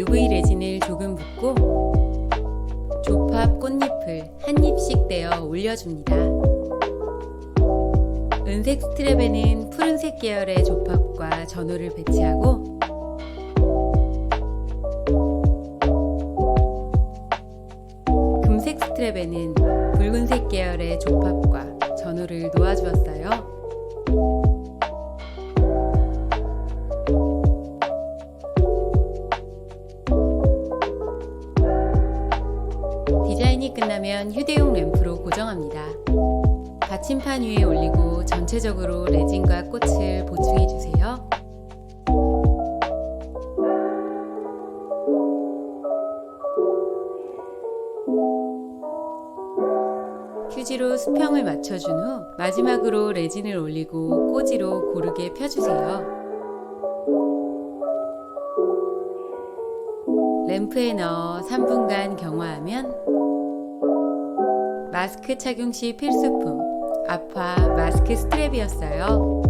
UV 레진을 조금 붓고 조팝 꽃잎을 한 잎씩 떼어 올려줍니다. 은색 스트랩에는 푸른색 계열의 조팝과 전후를 배치하고 금색 스트랩에는 붉은색 계열의 조팝과 끝나면 휴대용 램프로 고정합니다. 받침판 위에 올리고 전체적으로 레진과 꽃을 보충해 주세요. 휴지로 수평을 맞춰준 후 마지막으로 레진을 올리고 꼬지로 고르게 펴주세요. 램프에 넣어 3분간 경화하면 마스크 착용 시 필수품 아파 마스크 스트랩이었어요.